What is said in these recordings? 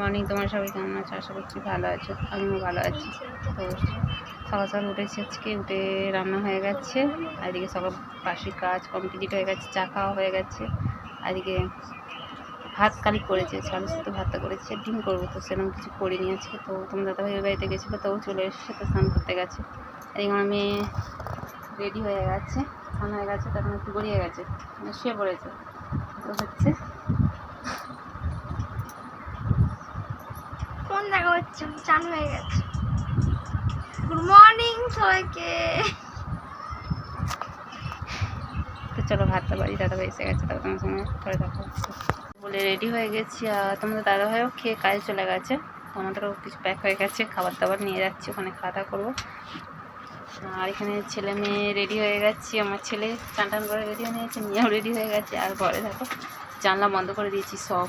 Morning তোমার সবাই কেমন আছো? আশা করছি ভালো আছো, আমিও ভালো আছি। তো সকাল সকাল উঠেছি আজকে, উঠে রান্না হয়ে গেছে। আর এদিকে সকাল বাসি কাজ কমপ্লিট হয়ে গেছে, চা খাওয়া হয়ে গেছে। আর এদিকে ভাত কালি করেছে চালু সাথে ভাতটা করেছে, ডিম করব তো, সেরকম কিছু করিনি আজকে। তো তোমার দাদাভাই ওই বাড়িতে গেছিল, তো ও চলে এসেছে, তো স্নান করতে গেছে। এদিকে আমার মেয়ে রেডি হয়ে গেছে, স্নান হয়ে গেছে তখন একটু গড়িয়ে গেছে মানে শুয়ে পড়েছে। তো হচ্ছে ফোন দেখা হচ্ছে? চান হয়ে গেছে। গুড মর্নিং সবাইকে। তো চলো ভাতটা বাড়ি দাদাভাই এসে গেছে তারপর তোমার সঙ্গে পরে দেখা বলে রেডি হয়ে গেছি, আর তোমাদের দাদাভাইও খেয়ে কাজে চলে গেছে। আমাদেরও কিছু প্যাক হয়ে গেছে খাবার দাবার নিয়ে যাচ্ছি, ওখানে খাওয়া দাওয়া করব। আর এখানে ছেলে মেয়ে রেডি হয়ে গেছি, আমার ছেলে চান টান করে রেডি হয়ে নিয়েছে, মেয়েও রেডি হয়ে গেছে, আর ঘরে দেখো জানলা বন্ধ করে দিয়েছি সব।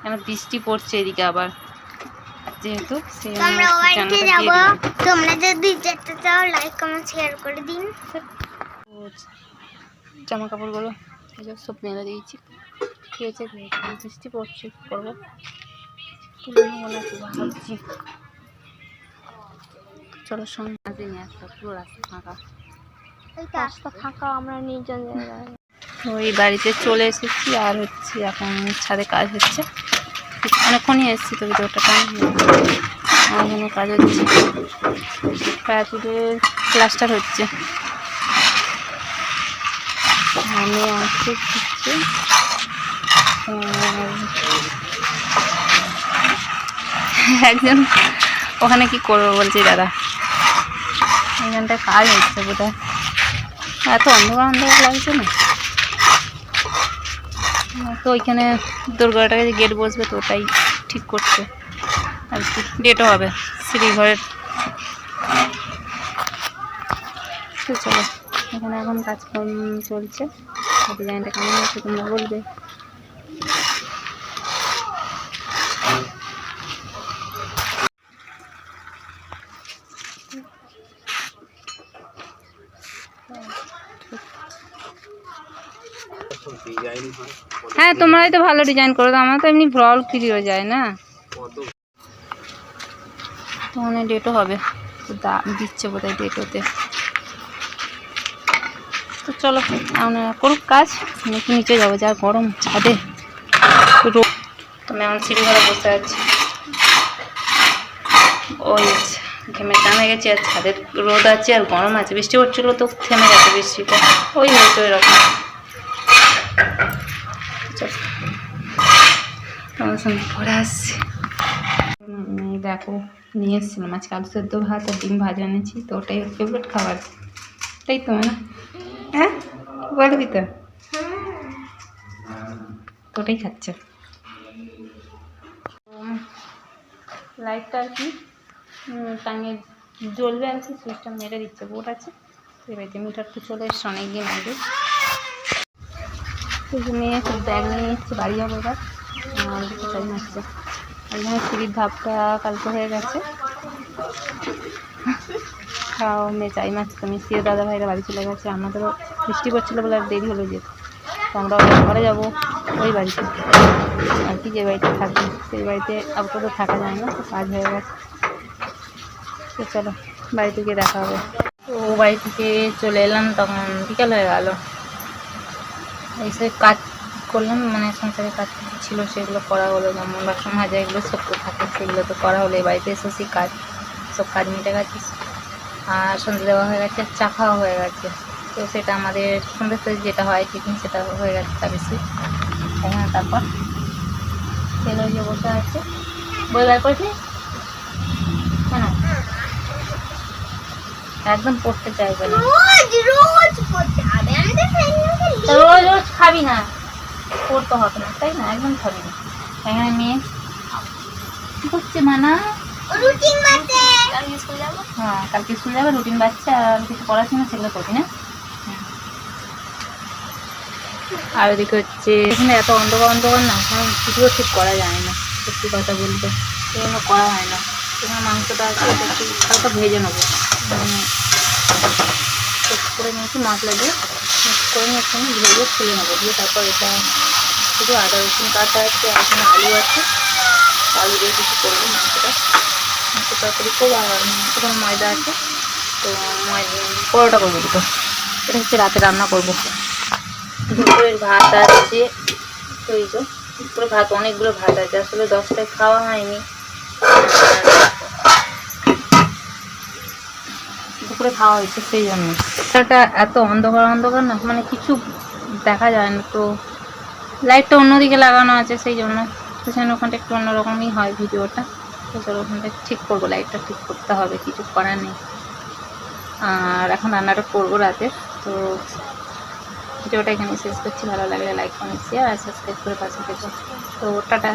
কেন বৃষ্টি পড়ছে এদিকে আবার। যেহেতু সেই জন্য তোমরা ও বাড়িতে জানলাটা দিয়ে যাব। তোমরা যদি যেতে চাও লাইক কমেন্ট শেয়ার করে দিন। জামা কাপড়গুলো এই সব মেলে দিয়েছি। কি হয়েছে? বৃষ্টি পড়ছে করব? ভাবছি। চলো সঙ্গে মাঝে নিয়ে আসতে পুরো রাস্তা ফাঁকা। রাস্তা ফাঁকা আমরা নির্জন ওই বাড়িতে চলে এসেছি আর হচ্ছে এখন ছাদে কাজ হচ্ছে। অনেকক্ষণই এসেছি তো ভিডিওটা টাইম আর এখানে কাজ হচ্ছে। প্যারাচুটের প্লাস্টার হচ্ছে। আমি আসতে একজন ওখানে কি করব বলছি, দাদা? এখানটা কাজ হচ্ছে বোধহয়। এত অন্ধকার অন্ধকার লাগছে না? তো ওইখানে দুর্গাটাকে যে গেট বসবে তো ওটাই ঠিক করছে। আর কি ডেটও হবে শ্রীঘরের। তো চলো, এখানে এখন কাজকর্ম চলছে। কেমন হচ্ছে তোমরা বলবে। হ্যাঁ তোমরাই তো ভালো ডিজাইন করে দাও আমার তো এমনি ভ্রল ফ্রি হয়ে যায় না। তো মানে ডেটও হবে। দিচ্ছে বোধহয় ডেট ওতে। তো চলো করুক কাজ নাকি নিচে যাব যা গরম ছাদে রোদ তুমি এখন সিঁড়ি ঘরে বসে আছি। ওই ঘেমে হয়ে গেছে আর ছাদের রোদ আছে আর গরম আছে বৃষ্টি হচ্ছিল তো থেমে গেছে বৃষ্টিটা। ওই হয়েছে এরকম চল সঙ্গে পরে আসছি। দেখো, নিয়ে এসেছিলাম। আজকে আলু সেদ্ধ ভাত আর ডিম ভাজা এনেছি, তো ওটাই ওর ফেভারিট খাবার। তাই তো না হ্যাঁ? বলবি তো ওটাই খাচ্ছে। লাইটটা আর কি টাঙিয়ে জ্বলবে আর কি, সুইচটা মেরে দিচ্ছে, বোর্ড আছে। এবারে মিটার তো চলে এসছে অনেক দিন আগে একটু ব্যাগ নিয়ে নিচ্ছি বাড়ি যাব এবার। আর দুটো সিঁড়ির ধাপটা কালকে হয়ে গেছে খাও মেয়ে চাই মাছ তো মিস্ত্রির দাদা ভাইরা বাড়ি চলে গেছে আমাদেরও বৃষ্টি পড়ছিলো বলে আর দেরি হলো যেতে তো আমরা ঘরে যাব ওই বাড়িতে আর কি যে বাড়িতে থাকব সেই বাড়িতে আপাতত থাকা যায় না কাজ হয়ে গেছে তো চলো বাড়ি থেকে দেখা হবে তো বাড়ি থেকে চলে এলাম, তখন বিকাল হয়ে গেল। এসে কাজ করলাম মানে সংসারে কাজ ছিল সেগুলো করা হলো। যেমন বাসন মাজা এগুলো সব তো থাকে সেগুলো তো করা হলো। এই বাড়িতে এসেছি কাজ সব কাজ মিটে গেছে। আর সন্ধ্যে দেওয়া হয়ে গেছে চা খাওয়া হয়ে গেছে। তো সেটা আমাদের সন্ধ্যের সাথে যেটা হয় টিফিন সেটা হয়ে গেছে তা বেশি। এখানে তারপর ছেলে যে বসে আছে। বই বার করেছিস কেন? একদম পড়তে চাইবে না। রোজ রোজ খাবি না। পড়তে হবে না তাই না? একদম খাবি না। এখানে মেয়ে কি করছে মানা? রুটিন হ্যাঁ কালকে স্কুল যাবে রুটিন বাচ্চা আর কিছু পড়াশোনা সেগুলো করবি না? আর ওদিকে হচ্ছে এখানে এত অন্ধকার অন্ধকার না ভিডিও ঠিক করা যায় না সত্যি কথা বলতে। সেই জন্য করা হয় না। এখানে মাংসটা আছে একটু হালকা ভেজে নেব। মানে করে নিয়েছি মশলা দিয়ে। মিক্স করে নিয়ে একটু ভেজে তুলে নেব। দিয়ে তারপর এটা শুধু আদা রসুন কাটা আছে, আর এখানে আলু আছে। আলু দিয়ে কিছু করব, মাংসটা। মাংস তরকারি করব, আর মাংসটা ময়দা আছে। তো ময়দা পরোটা করব দুটো। এটা হচ্ছে রাতে রান্না করব। দুপুরের ভাত আছে তো। এই দুপুরে ভাত, অনেকগুলো ভাত আছে। আসলে দশটায় খাওয়া হয়নি। দুপুরে খাওয়া হয়েছে সেই জন্য। এটা এত অন্ধকার অন্ধকার না মানে কিছু দেখা যায় না। তো লাইটটা অন্যদিকে লাগানো আছে সেই জন্য। সেখানে ওখানটা একটু অন্যরকমই হয় ভিডিওটা। তো চলো ওখানটা ঠিক করব লাইটটা ঠিক করতে হবে, কিছু করার নেই। আর এখন রান্নাটা করব রাতে। তো ভিডিওটা এখানে শেষ করছি। ভালো লাগলে লাইক কমেন্ট শেয়ার আর সাবস্ক্রাইব করে পাশে তো টাটা।